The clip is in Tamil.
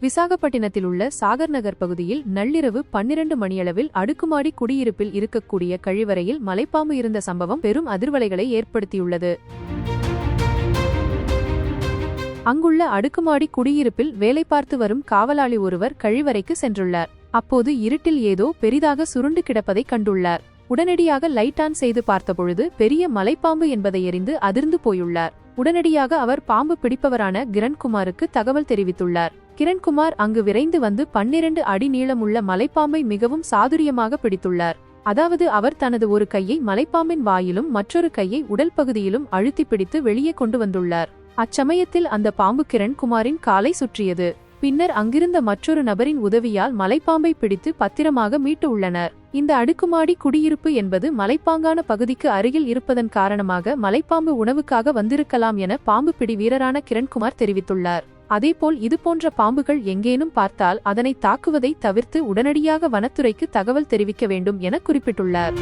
விசாகப்பட்டினத்தில் உள்ள சாகர் நகர் பகுதியில் நள்ளிரவு பன்னிரண்டு மணியளவில் அடுக்குமாடி குடியிருப்பில் இருக்கக்கூடிய கழிவறையில் மலைப்பாம்பு இருந்த சம்பவம் பெரும் அதிர்வலைகளை ஏற்படுத்தியுள்ளது. அங்குள்ள அடுக்குமாடி குடியிருப்பில் வேலை பார்த்து வரும் காவலாளி ஒருவர் கழிவறைக்கு சென்றுள்ளார். அப்போது இருட்டில் ஏதோ பெரிதாக சுருண்டு கிடப்பதை கண்டுள்ளார். உடனடியாக லைட் ஆன் செய்து பார்த்தபொழுது பெரிய மலைப்பாம்பு என்பதை எறிந்து அதிர்ந்து போயுள்ளார். உடனடியாக அவர் பாம்பு பிடிப்பவரான கிரண்குமாருக்கு தகவல் தெரிவித்துள்ளார். கிரண்குமார் அங்கு விரைந்து வந்து பன்னிரண்டு அடி நீளமுள்ள மலைப்பாம்பை மிகவும் சாதுரியமாக பிடித்துள்ளார். அதாவது அவர் தனது ஒரு கையை மலைப்பாம்பின் வாயிலும் மற்றொரு கையை உடல் பகுதியிலும் அழுத்தி பிடித்து வெளியே கொண்டு வந்துள்ளார். அச்சமயத்தில் அந்த பாம்பு கிரண்குமாரின் காலை சுற்றியது. பின்னர் அங்கிருந்த மற்றொரு நபரின் உதவியால் மலைப்பாம்பை பிடித்து பத்திரமாக மீட்டு உள்ளனர். இந்த அடுக்குமாடி குடியிருப்பு என்பது மலைப்பாங்கான பகுதிக்கு அருகில் இருப்பதன் காரணமாக மலைப்பாம்பு உணவுக்காக வந்திருக்கலாம் என பாம்பு பிடி வீரரான கிரண்குமார் தெரிவித்துள்ளார். அதேபோல் இதுபோன்ற பாம்புகள் எங்கேனும் பார்த்தால் அதனை தாக்குவதை தவிர்த்து உடனடியாக வனத்துறைக்கு தகவல் தெரிவிக்க வேண்டும் என குறிப்பிட்டுள்ளார்.